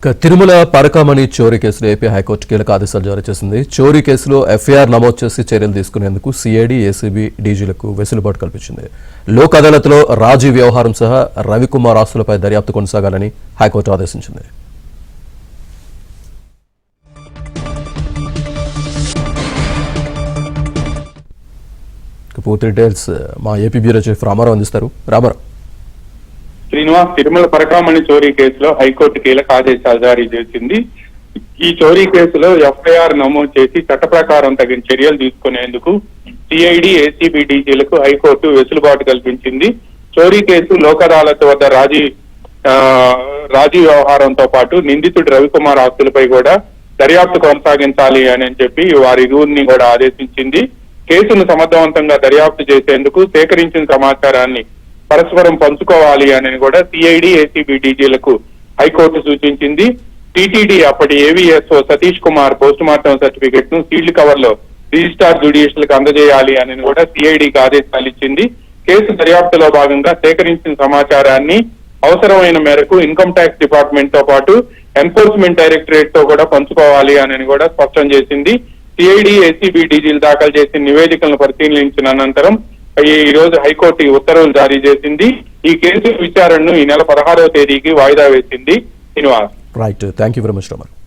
ఇక తిరుమల పరకామణి చోరీ కేసులో ఏపీ హైకోర్టు కీలక ఆదేశాలు జారీ చేసింది. చోరీ కేసులో ఎఫ్ఐఆర్ నమోదు చేసి చర్యలు తీసుకునేందుకు సిఐడి ఏసీబీ డీజీలకు వెసులుబాటు కల్పించింది. లోక్ అదాలత్లో రాజీ వ్యవహారం సహా రవికుమార్ ఆస్తులపై దర్యాప్తు కొనసాగాలని హైకోర్టు ఆదేశించింది. పూర్తి డీటెయిల్స్ మా ఏపీ బ్యూరో చీఫ్ రామారావు అందిస్తారు. రామారావు. శ్రీనివాస్ తిరుమల పరకామణి చోరీ కేసులో హైకోర్టు కీలక ఆదేశాలు జారీ చేసింది. ఈ చోరీ కేసులో ఎఫ్ఐఆర్ నమోదు చేసి చట్ట ప్రకారం తగిన చర్యలు తీసుకునేందుకు సిఐడి ఏసీబీ డీజీలకు హైకోర్టు వెసులుబాటు కల్పించింది. చోరీ కేసు లోక్ అదాలత్ వద్ద రాజీ రాజీ వ్యవహారంతో పాటు నిందితుడు రవికుమార్ ఆస్తులపై కూడా దర్యాప్తు కొనసాగించాలి అని చెప్పి వారి ఇరువురిని కూడా ఆదేశించింది. కేసును సమర్థవంతంగా దర్యాప్తు చేసేందుకు సేకరించిన సమాచారాన్ని పరస్పరం పంచుకోవాలి అని కూడా సిఐడి ఏసీబీ డీజీలకు హైకోర్టు సూచించింది. టీటీడీ అప్పటి AVSO Satish Kumar post mortem సర్టిఫికెట్ను సీల్డ్ కవర్లో రిజిస్టార్ జ్యుడిషియల్ అందజేయాలి అని కూడా సిఐడికి ఆదేశాలు ఇచ్చింది. కేసు దర్యాప్తులో భాగంగా సేకరించిన సమాచారాన్ని అవసరమైన మేరకు ఇన్కమ్ ట్యాక్స్ డిపార్ట్మెంట్తో పాటు ఎన్ఫోర్స్మెంట్ డైరెక్టరేట్తో కూడా పంచుకోవాలి అని కూడా స్పష్టం చేసింది. సిఐడి ఏసీబీ డీజీలు దాఖలు చేసిన నివేదికలను పరిశీలించిన అనంతరం ఈ రోజు హైకోర్టు ఉత్తర్వులు జారీ చేసింది. ఈ కేసు విచారణను ఈ నెల పదహారవ తేదీకి వాయిదా వేసింది Srinivas. Right thank you very much Ramarao